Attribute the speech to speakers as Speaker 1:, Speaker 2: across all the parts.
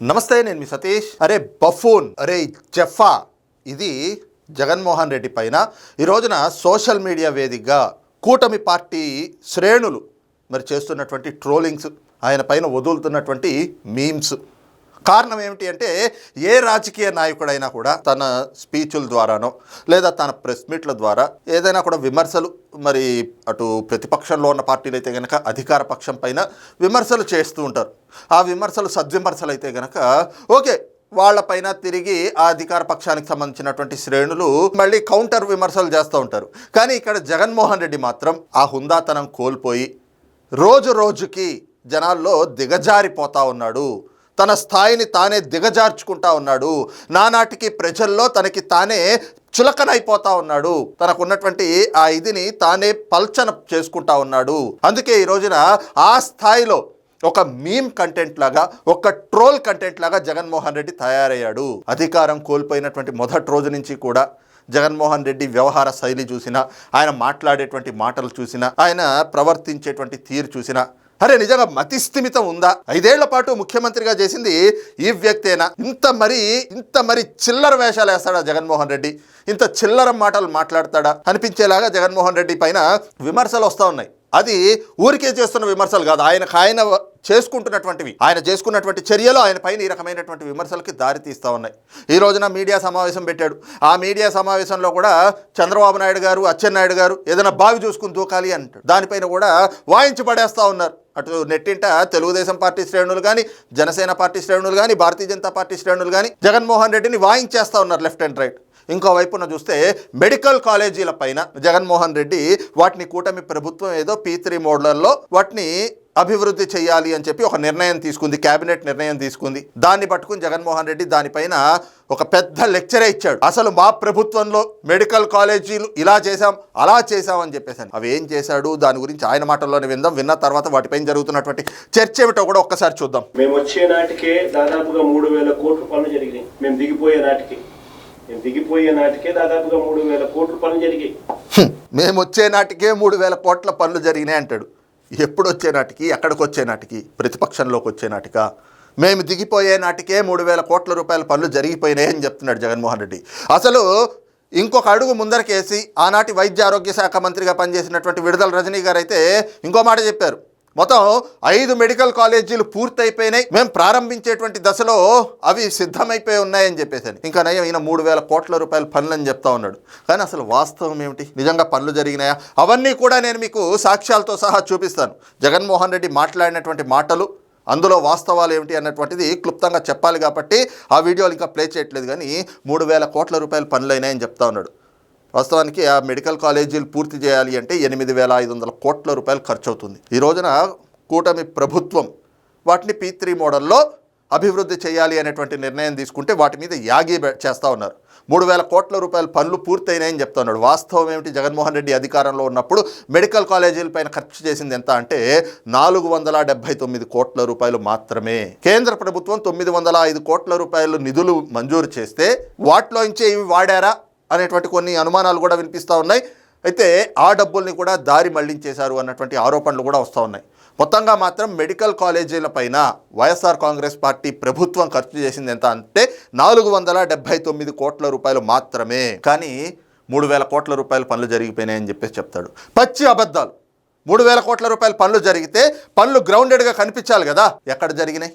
Speaker 1: నమస్తే నేను మీ సతీష్. అరే బఫూన్. అరే జఫా. ఇది జగన్మోహన్ రెడ్డి పైన. ఈ రోజున సోషల్ మీడియా వేదికగా కూటమి పార్టీ శ్రేణులు మరి చేస్తున్నటువంటి ట్రోలింగ్స్ ఆయన పైన వదులుతున్నటువంటి మీమ్స్. కారణం ఏమిటి అంటే ఏ రాజకీయ నాయకుడైనా కూడా తన స్పీచుల ద్వారానో లేదా తన ప్రెస్ మీట్ల ద్వారా ఏదైనా కూడా విమర్శలు మరి అటు ప్రతిపక్షంలో ఉన్న పార్టీలు అయితే కనుక అధికార పక్షం పైన విమర్శలు చేస్తూ ఉంటారు. ఆ విమర్శలు సద్విమర్శలు అయితే గనక ఓకే వాళ్ళపైన తిరిగి ఆ అధికార పక్షానికి సంబంధించినటువంటి శ్రేణులు మళ్ళీ కౌంటర్ విమర్శలు చేస్తూ ఉంటారు. కానీ ఇక్కడ జగన్మోహన్ రెడ్డి మాత్రం ఆ హుందాతనం కోల్పోయి రోజు రోజుకి జనాల్లో దిగజారిపోతా ఉన్నాడు. తన స్థాయిని తానే దిగజార్చుకుంటా ఉన్నాడు. నానాటికి ప్రజల్లో తనకి తానే చులకనైపోతా ఉన్నాడు. తనకున్నటువంటి ఆ ఇదిని తానే పల్చన చేసుకుంటా ఉన్నాడు. అందుకే ఈ రోజున ఆ స్థాయిలో ఒక మీమ్ కంటెంట్ లాగా ఒక ట్రోల్ కంటెంట్ లాగా జగన్మోహన్ రెడ్డి తయారయ్యాడు. అధికారం కోల్పోయినటువంటి మొదటి రోజు నుంచి కూడా జగన్మోహన్ రెడ్డి వ్యవహార శైలి చూసినా ఆయన మాట్లాడేటువంటి మాటలు చూసినా ఆయన ప్రవర్తించేటువంటి తీరు చూసినా అరే నిజంగా మతిస్థిమితం ఉందా? ఐదేళ్ళ పాటు ముఖ్యమంత్రిగా చేసింది ఈ వ్యక్తేనా? ఇంత మరి ఇంత మరి చిల్లర వేషాలు వేస్తాడా జగన్మోహన్ రెడ్డి? ఇంత చిల్లర మాటలు మాట్లాడతాడా? అనిపించేలాగా జగన్మోహన్ రెడ్డి పైన విమర్శలు వస్తూ ఉన్నాయి. అది ఊరికే చేస్తున్న విమర్శలు కాదు. ఆయనకు ఆయన చేసుకుంటున్నటువంటివి ఆయన చేసుకున్నటువంటి చర్యలు ఆయన పైన ఈ రకమైనటువంటి విమర్శలకి దారి తీస్తూ ఉన్నాయి. ఈ రోజున మీడియా సమావేశం పెట్టాడు. ఆ మీడియా సమావేశంలో కూడా చంద్రబాబు నాయుడు గారు అచ్చెన్నాయుడు గారు ఏదైనా బావి చూసుకుని దూకాలి అంటాడు. దానిపైన కూడా వాయించి పడేస్తూ ఉన్నారు. అటు నెట్టింట తెలుగుదేశం పార్టీ శ్రేణులు కానీ జనసేన పార్టీ శ్రేణులు కానీ భారతీయ జనతా పార్టీ శ్రేణులు కానీ జగన్మోహన్ రెడ్డిని వాయించేస్తూ ఉన్నారు లెఫ్ట్ అండ్ రైట్. ఇంకో వైపున చూస్తే మెడికల్ కాలేజీల పైన జగన్మోహన్ రెడ్డి వాటిని కూటమి ప్రభుత్వం ఏదో పీ త్రీ మోడల్లో వాటిని అభివృద్ధి చేయాలి అని చెప్పి ఒక నిర్ణయం తీసుకుంది కేబినెట్ నిర్ణయం తీసుకుంది. దాన్ని పట్టుకుని జగన్మోహన్ రెడ్డి దానిపైన ఒక పెద్ద లెక్చరే ఇచ్చాడు. అసలు మా ప్రభుత్వంలో మెడికల్ కాలేజీలు ఇలా చేశాం అలా చేశాం అని చెప్పేసాను. అవి ఏం చేశాడు? దాని గురించి ఆయన మాటల్లోనే విందాం. విన్న తర్వాత వాటిపైన జరుగుతున్నటువంటి చర్చ ఏమిటో కూడా ఒక్కసారి చూద్దాం.
Speaker 2: మేము వచ్చే నాటికే దాదాపుగా మూడు వేల కోట్ల పనులు జరిగినాయి. మేము దిగిపోయే నాటికి. మేము దిగిపోయే నాటికే దాదాపుగా మూడు వేల కోట్ల పనులు జరిగాయి.
Speaker 1: మేము వచ్చే నాటికే మూడు వేల కోట్ల పనులు జరిగినాయి అంటాడు. ఎప్పుడు వచ్చే నాటికి ఎక్కడికి వచ్చే నాటికి ప్రతిపక్షంలోకి వచ్చే నాటిక? మేము దిగిపోయే నాటికే మూడు వేల కోట్ల రూపాయల పనులు జరిగిపోయినాయి అని చెప్తున్నాడు జగన్మోహన్ రెడ్డి. అసలు ఇంకొక అడుగు ముందరకేసి ఆనాటి వైద్య ఆరోగ్య శాఖ మంత్రిగా పనిచేసినటువంటి విడుదల రజనీ గారు అయితే ఇంకో మాట చెప్పారు. మొత్తం ఐదు మెడికల్ కాలేజీలు పూర్తయిపోయినాయి. మేము ప్రారంభించేటువంటి దశలో అవి సిద్ధమైపోయి ఉన్నాయని చెప్పేసాను ఇంకా నయం ఈయన మూడు వేల కోట్ల రూపాయల పనులు అని చెప్తా ఉన్నాడు. కానీ అసలు వాస్తవం ఏమిటి? నిజంగా పనులు జరిగినాయా? అవన్నీ కూడా నేను మీకు సాక్ష్యాలతో సహా చూపిస్తాను. జగన్మోహన్ రెడ్డి మాట్లాడినటువంటి మాటలు అందులో వాస్తవాలు ఏమిటి అన్నటువంటిది క్లుప్తంగా చెప్పాలి కాబట్టి ఆ వీడియోలు ఇంకా ప్లే చేయట్లేదు కానీ మూడు వేల కోట్ల రూపాయల పనులైనాయని చెప్తా ఉన్నాడు. వాస్తవానికి ఆ మెడికల్ కాలేజీలు పూర్తి చేయాలి అంటే ఎనిమిది వేల ఐదు వందల కోట్ల రూపాయలు ఖర్చు అవుతుంది ఈ రోజున కూటమి ప్రభుత్వం వాటిని పీ త్రీ మోడల్లో అభివృద్ధి చేయాలి అనేటువంటి నిర్ణయం తీసుకుంటే వాటి మీద యాగి చేస్తూ ఉన్నారు. మూడు వేల కోట్ల రూపాయల పనులు పూర్తయినాయని చెప్తున్నాడు. వాస్తవం ఏమిటి? జగన్మోహన్ రెడ్డి అధికారంలో ఉన్నప్పుడు మెడికల్ కాలేజీల పైన ఖర్చు చేసింది ఎంత అంటే నాలుగు వందల డెబ్బై తొమ్మిది కోట్ల రూపాయలు మాత్రమే. కేంద్ర ప్రభుత్వం తొమ్మిది వందల ఐదు కోట్ల రూపాయలు నిధులు మంజూరు చేస్తే వాటిలోంచి ఇవి వాడారా? అనేటువంటి కొన్ని అనుమానాలు కూడా వినిపిస్తూ ఉన్నాయి. అయితే ఆ డబ్బుల్ని కూడా దారి మళ్ళించేశారు అన్నటువంటి ఆరోపణలు కూడా వస్తూ ఉన్నాయి. మొత్తంగా మాత్రం మెడికల్ కాలేజీల పైన వైఎస్ఆర్ కాంగ్రెస్ పార్టీ ప్రభుత్వం ఖర్చు చేసింది ఎంత అంటే నాలుగు వందల డెబ్బై తొమ్మిది కోట్ల రూపాయలు మాత్రమే. కానీ మూడు వేల కోట్ల రూపాయల పనులు జరిగిపోయినాయని చెప్పేసి చెప్తాడు. పచ్చి అబద్ధాలు. మూడు వేల కోట్ల రూపాయల పనులు జరిగితే పనులు గ్రౌండెడ్గా కనిపించాలి కదా. ఎక్కడ జరిగినాయి?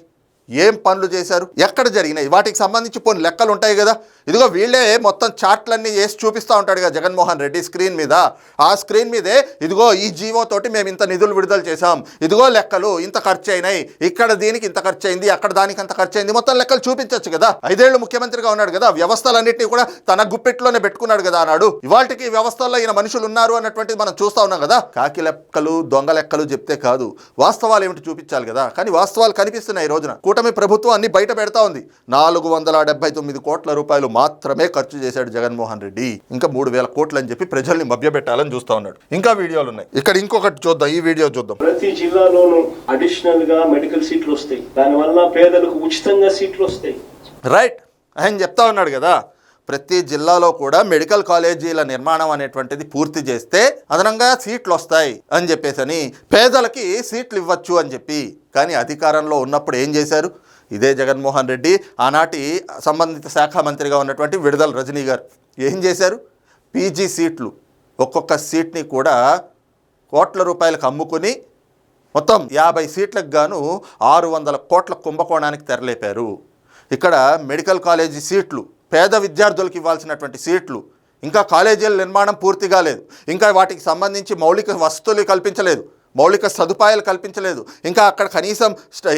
Speaker 1: ఏం పనులు చేశారు? ఎక్కడ జరిగినాయి? వాటికి సంబంధించి కొన్ని లెక్కలు ఉంటాయి కదా. ఇదిగో వీళ్ళే మొత్తం చార్ట్లన్నీ వేసి చూపిస్తూ ఉంటాడు కదా జగన్మోహన్ రెడ్డి స్క్రీన్ మీద. ఆ స్క్రీన్ మీదే ఇదిగో ఈ జీవో తోటి మేము ఇంత నిధులు విడుదల చేశాం. ఇదిగో లెక్కలు ఇంత ఖర్చు అయినాయి. ఇక్కడ దీనికి ఇంత ఖర్చు అయింది అక్కడ దానికి అంత ఖర్చు అయింది. మొత్తం లెక్కలు చూపించవచ్చు కదా. ఐదేళ్ళు ముఖ్యమంత్రిగా ఉన్నాడు కదా. వ్యవస్థలన్నింటినీ కూడా తన గుప్పెట్లోనే పెట్టుకున్నాడు కదా అన్నాడు. ఇవాళకి వ్యవస్థల్లో ఈయన మనుషులు ఉన్నారు అన్నటువంటిది మనం చూస్తా ఉన్నాం కదా. కాకి లెక్కలు దొంగ లెక్కలు చెప్తే కాదు. వాస్తవాలు ఏమిటి చూపించాలి కదా. కానీ వాస్తవాలు కనిపిస్తున్నాయి ఈ రోజున. కూటమి ప్రభుత్వం అన్ని బయట పెడతా ఉంది. నాలుగు వందల డెబ్బై తొమ్మిది కోట్ల రూపాయలు మాత్రమే ఖర్చు చేశాడు జగన్మోహన్ రెడ్డి. ఇంకా మూడు వేల కోట్లు అని చెప్పి ప్రజల్ని మభ్యపెట్టాలని చూస్తా ఉన్నాడు. ఇంకా వీడియోలు ఉన్నాయి. ఇక్కడ ఇంకొకటి చూద్దాం. ఈ వీడియో చూద్దాం.
Speaker 2: ప్రతి జిల్లాలోనూ అడిషనల్గా మెడికల్ సీట్లు వస్తాయి. దానివల్ల పేదలకు ఉచితంగా సీట్లు వస్తాయి.
Speaker 1: రైట్. ఆయన చెప్తా ఉన్నాడు కదా. ప్రతి జిల్లాలో కూడా మెడికల్ కాలేజీల నిర్మాణం అనేటువంటిది పూర్తి చేస్తే అదనంగా సీట్లు వస్తాయి అని చెప్పేసి అని పేదలకి సీట్లు ఇవ్వచ్చు అని చెప్పి కానీ అధికారంలో ఉన్నప్పుడు ఏం చేశారు? ఇదే జగన్మోహన్ రెడ్డి ఆనాటి సంబంధిత శాఖ మంత్రిగా ఉన్నటువంటి విడుదల రజనీ గారు ఏం చేశారు? పీజీ సీట్లు ఒక్కొక్క సీట్ని కూడా కోట్ల రూపాయలకు అమ్ముకుని మొత్తం యాభై సీట్లకు గాను ఆరు వందల కోట్ల కుంభకోణానికి తెరలేపారు. ఇక్కడ మెడికల్ కాలేజీ సీట్లు పేద విద్యార్థులకు ఇవ్వాల్సినటువంటి సీట్లు. ఇంకా కాలేజీల నిర్మాణం పూర్తిగా లేదు. ఇంకా వాటికి సంబంధించి మౌలిక వసతులు కల్పించలేదు. మౌలిక సదుపాయాలు కల్పించలేదు. ఇంకా అక్కడ కనీసం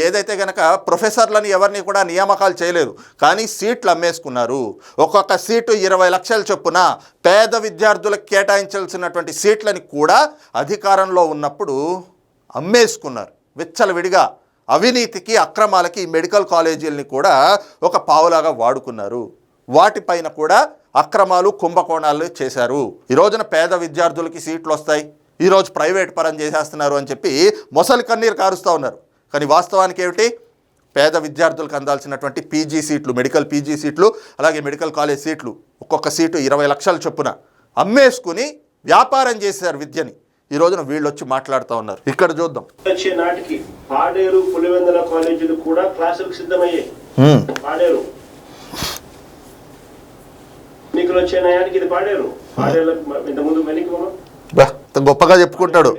Speaker 1: ఏదైతే కనుక ప్రొఫెసర్లని ఎవరిని కూడా నియామకాలు చేయలేదు. కానీ సీట్లు అమ్మేసుకున్నారు. ఒక్కొక్క సీటు ఇరవై లక్షల చొప్పున పేద విద్యార్థులకు కేటాయించాల్సినటువంటి సీట్లని కూడా అధికారంలో ఉన్నప్పుడు అమ్మేసుకున్నారు. విచ్చలవిడిగా అవినీతికి అక్రమాలకి ఈ మెడికల్ కాలేజీలని కూడా ఒక పావులాగా వాడుకున్నారు. వాటిపైన కూడా అక్రమాలు కుంభకోణాలు చేశారు. ఈ రోజున పేద విద్యార్థులకి సీట్లు వస్తాయి ఈరోజు ప్రైవేట్ పరం చేసేస్తున్నారు అని చెప్పి మొసలి కన్నీరు కారుస్తూ ఉన్నారు. కానీ వాస్తవానికి ఏమిటి? పేద విద్యార్థులకు అందాల్సినటువంటి పీజీ సీట్లు మెడికల్ పీజీ సీట్లు అలాగే మెడికల్ కాలేజ్ సీట్లు ఒక్కొక్క సీటు ఇరవై లక్షల చొప్పున అమ్మేసుకుని వ్యాపారం చేశారు విద్యని. ఈ రోజున వీళ్ళు వచ్చి మాట్లాడుతూ ఉన్నారు. ఇక్కడ చూద్దాం.
Speaker 2: వచ్చే నాటికి పాడేరు పులివెందుల కాలేజీలు కూడా క్లాసులకు సిద్ధమయ్యాయి. పాడేరు. ఎన్నికలు వచ్చే ఇది పాడేరు. వెనక్కి
Speaker 1: ఇంత గొప్పగా చెప్పుకుంటాడు.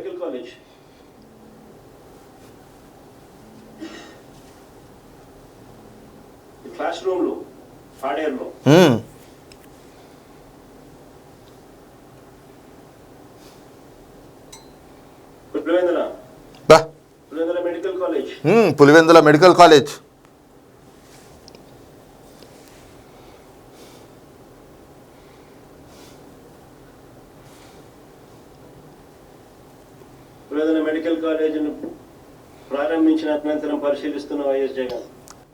Speaker 2: క్లాస్ రూమ్లు పాడేరులో. Pulivendula. Medical college.
Speaker 1: Pulivendula medical college.
Speaker 2: Pulivendula medical కాలేజీని ప్రారంభించిన అనంతరం పరిశీలిస్తున్న వైఎస్ జగన్.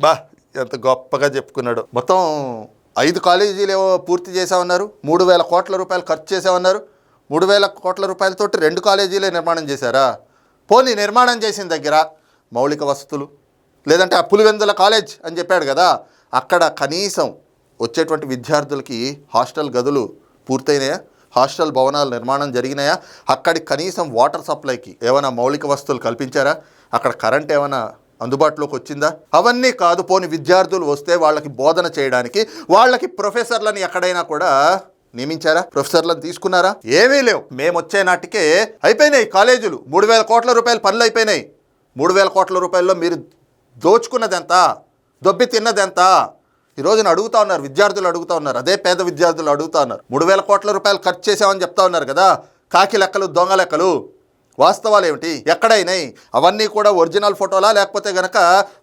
Speaker 1: బా ఎంత గొప్పగా చెప్పుకున్నాడు. మొత్తం ఐదు కాలేజీలు ఏవో పూర్తి చేసామన్నారు మూడు వేల కోట్ల రూపాయలు ఖర్చు చేసామన్నారు మూడు వేల కోట్ల రూపాయలతోటి రెండు కాలేజీలే నిర్మాణం చేశారా? పోనీ నిర్మాణం చేసిన దగ్గర మౌలిక వసతులు లేదంటే ఆ పులివెందుల కాలేజ్ అని చెప్పాడు కదా అక్కడ కనీసం వచ్చేటువంటి విద్యార్థులకి హాస్టల్ గదులు పూర్తయినాయా? హాస్టల్ భవనాలు నిర్మాణం జరిగినాయా? అక్కడికి కనీసం వాటర్ సప్లైకి ఏమైనా మౌలిక వస్తువులు కల్పించారా? అక్కడ కరెంట్ ఏమైనా అందుబాటులోకి వచ్చిందా? అవన్నీ కాదు పోని విద్యార్థులు వస్తే వాళ్ళకి బోధన చేయడానికి వాళ్ళకి ప్రొఫెసర్లని ఎక్కడైనా కూడా నియమించారా? ప్రొఫెసర్లను తీసుకున్నారా? ఏమీ లేవు. మేము వచ్చే నాటికే అయిపోయినాయి కాలేజీలు. మూడు వేల కోట్ల రూపాయలు పనులు అయిపోయినాయి. మూడు వేల కోట్ల రూపాయల్లో మీరు దోచుకున్నదెంత? దొబ్బి తిన్నదెంత? ఈ రోజున అడుగుతా ఉన్నారు విద్యార్థులు అడుగుతా ఉన్నారు అదే పేద విద్యార్థులు అడుగుతా ఉన్నారు. మూడు వేల కోట్ల రూపాయలు ఖర్చు చేసామని చెప్తా ఉన్నారు కదా. కాకి లెక్కలు దొంగ లెక్కలు. వాస్తవాలు ఏమిటి? ఎక్కడైనాయి? అవన్నీ కూడా ఒరిజినల్ ఫోటోలా? లేకపోతే గనక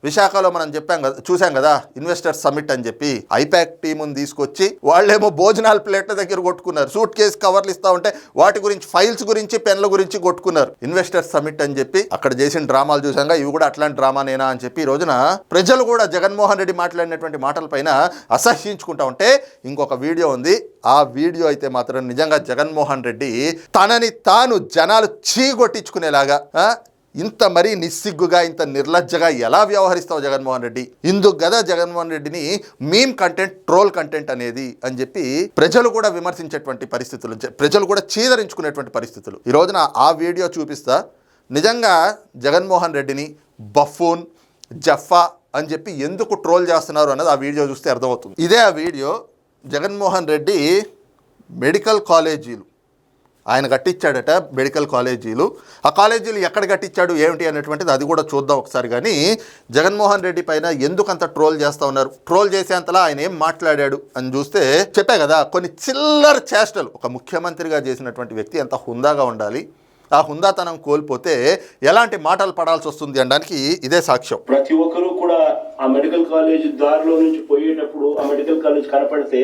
Speaker 1: విశాఖలో మనం చెప్పాం కదా చూసాం కదా ఇన్వెస్టర్స్ సమ్మిట్ అని చెప్పి ఐపాక్ టీముని తీసుకొచ్చి వాళ్ళేమో భోజనాల ప్లేట్ల దగ్గర కొట్టుకున్నారు. సూట్ కేసు కవర్లు ఇస్తా ఉంటే వాటి గురించి ఫైల్స్ గురించి పెన్ల గురించి కొట్టుకున్నారు. ఇన్వెస్టర్స్ సమ్మిట్ అని చెప్పి అక్కడ చేసిన డ్రామాలు చూసాంగా ఇవి కూడా అట్లాంటి డ్రామానేనా అని చెప్పి ఈ రోజున ప్రజలు కూడా జగన్మోహన్ రెడ్డి మాట్లాడినటువంటి మాటలపైన అసహ్యించుకుంటా ఉంటే ఇంకొక వీడియో ఉంది. ఆ వీడియో అయితే మాత్రం నిజంగా జగన్మోహన్ రెడ్డి తనని తాను జనాలు చీ ఆ, ఇంత మరీ నిస్సిగ్గుగా ఇంత నిర్లజ్జగా ఎలా వ్యవహరిస్తావు జగన్మోహన్ రెడ్డి? ఇందుకు కదా జగన్మోహన్ రెడ్డిని మీమ్ కంటెంట్ ట్రోల్ కంటెంట్ అనేది అని చెప్పి ప్రజలు కూడా విమర్శించేటువంటి పరిస్థితులు జ- ప్రజలు కూడా చీదరించుకునేటువంటి పరిస్థితులు. ఈ రోజున ఆ వీడియో చూపిస్తా. నిజంగా జగన్మోహన్ రెడ్డిని బఫూన్ జఫా అని చెప్పి ఎందుకు ట్రోల్ చేస్తున్నారు అన్నది ఆ వీడియో చూస్తే అర్థమవుతుంది. ఇదే ఆ వీడియో జగన్మోహన్ రెడ్డి మెడికల్ కాలేజీలు ఆయన కట్టించాడట మెడికల్ కాలేజీలు. ఆ కాలేజీలు ఎక్కడ కట్టించాడు ఏమిటి అనేటువంటిది అది కూడా చూద్దాం ఒకసారి. కానీ జగన్మోహన్ రెడ్డి పైన ఎందుకంత ట్రోల్ చేస్తూ ఉన్నారు? ట్రోల్ చేసేంతలా ఆయన ఏం మాట్లాడాడు అని చూస్తే చెప్పా కదా కొన్ని చిల్లర చేష్టలు. ఒక ముఖ్యమంత్రిగా చేసినటువంటి వ్యక్తి ఎంత హుందాగా ఉండాలి? ఆ హుందాతనం కోల్పోతే ఎలాంటి మాటలు పడాల్సి వస్తుంది అనడానికి ఇదే సాక్ష్యం.
Speaker 2: ప్రతి ఒక్కరూ కూడా ఆ మెడికల్ కాలేజ్ దారిలో నుంచి పోయేటప్పుడు ఆ మెడికల్ కాలేజ్ కనపడితే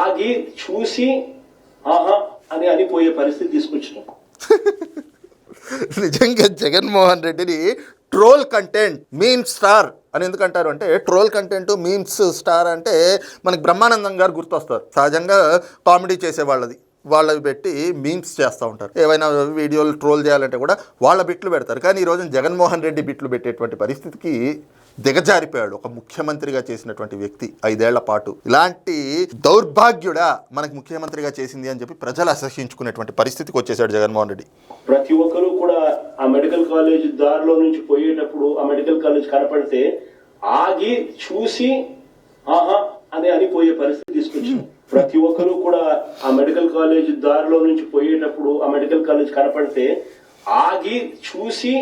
Speaker 2: ఆగి చూసి ఆహా అని అనిపోయే పరిస్థితి తీసుకొచ్చినాం.
Speaker 1: నిజంగా జగన్మోహన్ రెడ్డిని ట్రోల్ కంటెంట్ మీమ్ స్టార్ అని ఎందుకంటారు అంటే ట్రోల్ కంటెంట్ మీమ్స్ స్టార్ అంటే మనకి బ్రహ్మానందం గారు గుర్తొస్తారు. సహజంగా కామెడీ చేసేవాళ్ళది. వాళ్ళవి పెట్టి మీమ్స్ చేస్తూ ఉంటారు. ఏవైనా వీడియోలు ట్రోల్ చేయాలంటే కూడా వాళ్ళ బిట్లు పెడతారు. కానీ ఈరోజు జగన్మోహన్ రెడ్డి బిట్లు పెట్టేటువంటి పరిస్థితికి దిగజారిపోయాడు. ఒక ముఖ్యమంత్రిగా చేసినటువంటి వ్యక్తి ఐదేళ్ళ పాటు. ఇలాంటి దౌర్భాగ్యుడా మనకు ముఖ్యమంత్రిగా చేసింది అని చెప్పి ప్రజలు అసహించుకునేటువంటి పరిస్థితికి వచ్చేసాడు జగన్మోహన్ రెడ్డి.
Speaker 2: ప్రతి ఒక్కరూ కూడా ఆ మెడికల్ కాలేజ్ దారిలో నుంచి పోయేటప్పుడు ఆ మెడికల్ కాలేజ్ కనపడితే ఆగి చూసి ఆహా అని అనిపోయే పరిస్థితి తీసుకొచ్చింది. ప్రతి ఒక్కరూ కూడా ఆ మెడికల్ కాలేజ్ దారిలో నుంచి పోయేటప్పుడు ఆ మెడికల్ కాలేజ్ కనపడితే ఆగి చూసి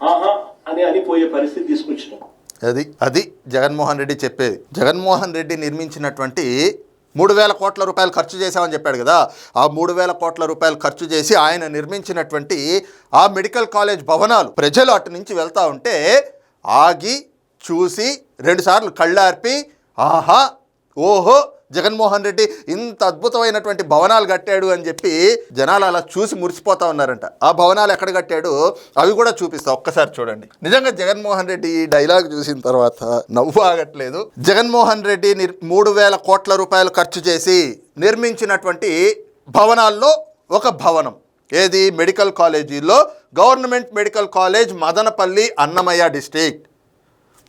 Speaker 2: ఆహా అని అనిపోయే పరిస్థితి తీసుకొచ్చినాం
Speaker 1: అది అది జగన్మోహన్ రెడ్డి చెప్పేది. జగన్మోహన్ రెడ్డి నిర్మించినటువంటి మూడు వేల కోట్ల రూపాయలు ఖర్చు చేశామని చెప్పాడు కదా. ఆ మూడు వేల కోట్ల రూపాయలు ఖర్చు చేసి ఆయన నిర్మించినటువంటి ఆ మెడికల్ కాలేజ్ భవనాలు ప్రజలు అటు నుంచి వెళ్తా ఉంటే ఆగి చూసి రెండుసార్లు కళ్ళార్పి ఆహా ఓహో జగన్మోహన్ రెడ్డి ఇంత అద్భుతమైనటువంటి భవనాలు కట్టాడు అని చెప్పి జనాలు అలా చూసి మురిసిపోతా ఉన్నారంట. ఆ భవనాలు ఎక్కడ కట్టాడు అవి కూడా చూపిస్తా ఒక్కసారి చూడండి. నిజంగా జగన్మోహన్ రెడ్డి ఈ డైలాగ్ చూసిన తర్వాత నవ్వు ఆగట్లేదు జగన్మోహన్ రెడ్డి మూడు వేల కోట్ల రూపాయలు ఖర్చు చేసి నిర్మించినటువంటి భవనాల్లో ఒక భవనం. ఏది? మెడికల్ కాలేజీలో government medical college Madanapalle Annamayya district.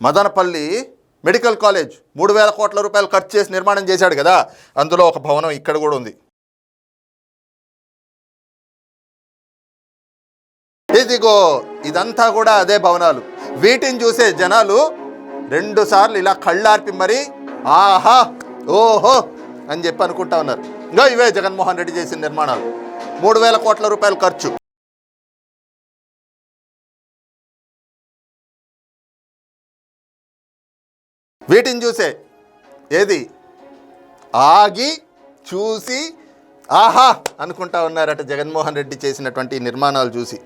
Speaker 1: Madanapalle medical college మూడు వేల కోట్ల రూపాయలు ఖర్చు చేసి నిర్మాణం చేశాడు కదా. అందులో ఒక భవనం ఇక్కడ కూడా ఉంది. ఇదిగో ఇదంతా కూడా అదే భవనాలు. వీటిని చూసే జనాలు రెండు సార్లు ఇలా కళ్ళార్పి మరి ఆహా ఓహో అని చెప్పి అనుకుంటా ఉన్నారు. ఇంకా ఇవే జగన్మోహన్ రెడ్డి చేసిన నిర్మాణాలు. మూడు వేల కోట్ల రూపాయలు ఖర్చు. వీటిని చూసే. ఏది? ఆగి చూసి ఆహా అనుకుంటా ఉన్నారట జగన్మోహన్ రెడ్డి చేసినటువంటి నిర్మాణాలు చూసి.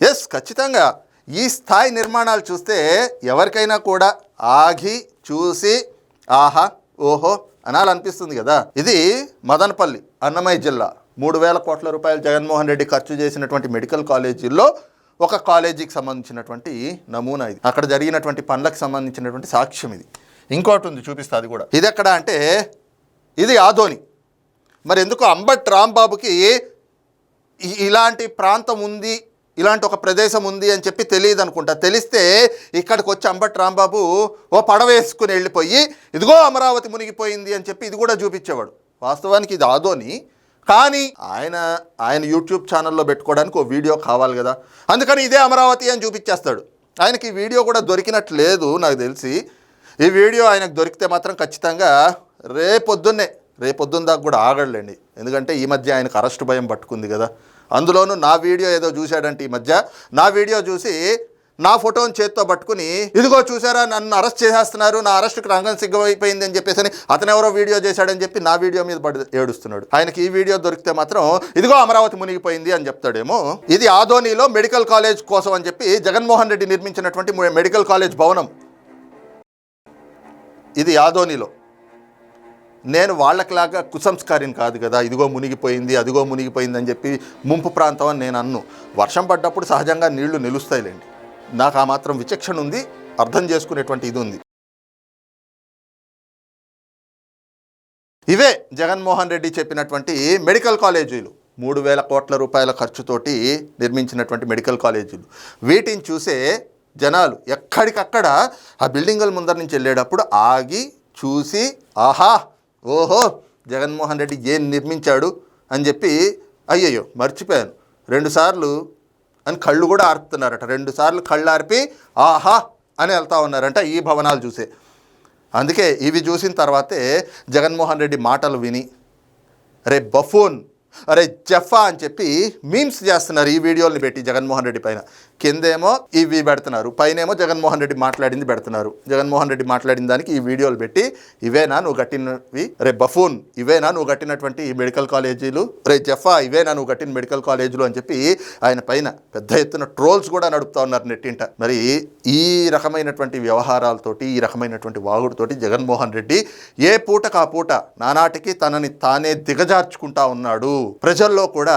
Speaker 1: ఎస్ ఖచ్చితంగా. ఈ స్థాయి నిర్మాణాలు చూస్తే ఎవరికైనా కూడా ఆగి చూసి ఆహా ఓహో అనాలనిపిస్తుంది కదా. ఇది మదనపల్లి అన్నమయ్య జిల్లా. మూడు వేల కోట్ల రూపాయలు జగన్మోహన్ రెడ్డి ఖర్చు చేసినటువంటి మెడికల్ కాలేజీల్లో ఒక కాలేజీకి సంబంధించినటువంటి నమూనా ఇది. అక్కడ జరిగినటువంటి పనులకు సంబంధించినటువంటి సాక్ష్యం ఇది. ఇంకోటి ఉంది చూపిస్తా అది కూడా. ఇది ఎక్కడ అంటే ఇది ఆదోని. మరి ఎందుకు అంబట్ రాంబాబుకి ఇలాంటి ప్రాంతం ఉంది ఇలాంటి ఒక ప్రదేశం ఉంది అని చెప్పి తెలియదు అనుకుంటా. తెలిస్తే ఇక్కడికి వచ్చి అంబట్ రాంబాబు ఓ పడవేసుకుని వెళ్ళిపోయి ఇదిగో అమరావతి మునిగిపోయింది అని చెప్పి ఇది కూడా చూపించేవాడు. వాస్తవానికి ఇది ఆదోని. కానీ ఆయన ఆయన యూట్యూబ్ ఛానల్లో పెట్టుకోవడానికి ఓ వీడియో కావాలి కదా. అందుకని ఇదే అమరావతి అని చూపించేస్తాడు. ఆయనకి ఈ వీడియో కూడా దొరికినట్లు లేదు నాకు తెలిసి. ఈ వీడియో ఆయనకు దొరికితే మాత్రం ఖచ్చితంగా రేపొద్దున్నే రేపొద్దున్న దాకా కూడా ఆగడలేండి. ఎందుకంటే ఈ మధ్య ఆయనకు అరెస్ట్ భయం పట్టుకుంది కదా. అందులోనూ నా వీడియో ఏదో చూశాడంటే ఈ మధ్య. నా వీడియో చూసి నా ఫోటోని చేత్తో పట్టుకుని ఇదిగో చూసారా నన్ను అరెస్ట్ చేసేస్తున్నారు నా అరెస్ట్కి రంగం సిగ్గమైపోయింది అని చెప్పేసి అతను ఎవరో వీడియో చేశాడని చెప్పి నా వీడియో మీద పడి ఏడుస్తున్నాడు. ఆయనకి ఈ వీడియో దొరికితే మాత్రం ఇదిగో అమరావతి మునిగిపోయింది అని చెప్తాడేమో. ఇది ఆదోనిలో మెడికల్ కాలేజ్ కోసం అని చెప్పి జగన్మోహన్ రెడ్డి నిర్మించినటువంటి మెడికల్ కాలేజ్ భవనం. ఇది ఆదోనిలో నేను వాళ్ళకిలాగా కుసంస్కారిని కాదు కదా ఇదిగో మునిగిపోయింది అదిగో మునిగిపోయింది అని చెప్పి ముంపు ప్రాంతం అని నేను అన్ను. వర్షం పడ్డప్పుడు సహజంగా నీళ్ళు నిలుస్తాయిలేండి. నాకు ఆ మాత్రం విచక్షణ ఉంది అర్థం చేసుకునేటువంటి ఇది ఉంది. ఇవే జగన్మోహన్ రెడ్డి చెప్పినటువంటి మెడికల్ కాలేజీలు. మూడు వేల కోట్ల రూపాయల ఖర్చుతోటి నిర్మించినటువంటి మెడికల్ కాలేజీలు. వీటిని చూసే జనాలు ఎక్కడికక్కడ ఆ బిల్డింగుల ముందర నుంచి వెళ్ళేటప్పుడు ఆగి చూసి ఆహా ఓహో జగన్మోహన్ రెడ్డి ఏం నిర్మించాడు అని చెప్పి అయ్యయ్యో మర్చిపోయాను. రెండుసార్లు అని కళ్ళు కూడా ఆర్పుతున్నారట. రెండుసార్లు కళ్ళు ఆర్పి ఆహా అని వెళ్తా ఉన్నారంట ఈ భవనాలు చూసే. అందుకే ఇవి చూసిన తర్వాతే జగన్మోహన్ రెడ్డి మాటలు విని రే బఫూన్ అరే జఫా అని చెప్పి మీమ్స్ చేస్తున్నారు ఈ వీడియోని పెట్టి జగన్మోహన్ రెడ్డి పైన. కిందేమో ఇవి పెడుతున్నారు. పైనేమో జగన్మోహన్ రెడ్డి మాట్లాడింది పెడుతున్నారు. జగన్మోహన్ రెడ్డి మాట్లాడిన దానికి ఈ వీడియోలు పెట్టి ఇవేనా నువ్వు కట్టినవి? రే బఫూన్ ఇవేనా నువ్వు కట్టినటువంటి ఈ మెడికల్ కాలేజీలు? రే జఫా ఇవేనా నువ్వు కట్టిన మెడికల్ కాలేజీలు అని చెప్పి ఆయన పైన పెద్ద ఎత్తున ట్రోల్స్ కూడా నడుపుతా ఉన్నారు నెట్టింట. మరి ఈ రకమైనటువంటి వ్యవహారాలతోటి ఈ రకమైనటువంటి వాగుడుతోటి జగన్మోహన్ రెడ్డి ఏ పూటకు ఆ పూట నానాటికి తనని తానే దిగజార్చుకుంటా ఉన్నాడు. ప్రజల్లో కూడా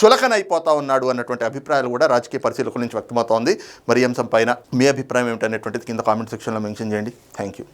Speaker 1: చులకనైపోతా ఉన్నాడు అన్నటువంటి అభిప్రాయాలు కూడా రాజకీయ పరిశీలకుల నుంచి వ్యక్తమవుతోంది. మరి ఈ అంశం పైన మీ అభిప్రాయం ఏమిటనేటువంటిది కింద కామెంట్ సెక్షన్లో మెన్షన్ చేయండి. Thank you